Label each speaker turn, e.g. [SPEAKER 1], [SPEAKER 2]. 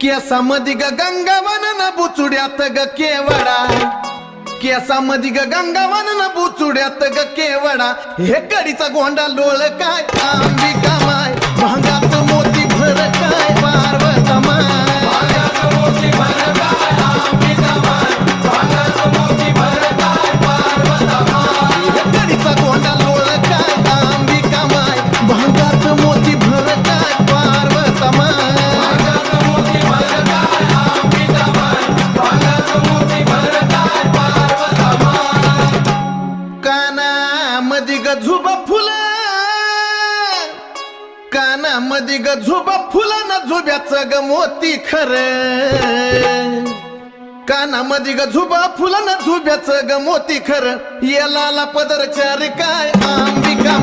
[SPEAKER 1] केसामध्ये ग गंगावन न बुचुड्यात ग केवडा. केसामध्ये ग गंगावन न बुचुड्यात ग केवडा. हे कडीचा गोंडा लोळ काय? मधी ग झुबा काना मधी ग झुबा फुल ना झुब्याचं ग मोती खर. काना मधी ग झुबा फुल ना झुब्याचं ग मोती खर. येला लाला पदर चार काय आंबिका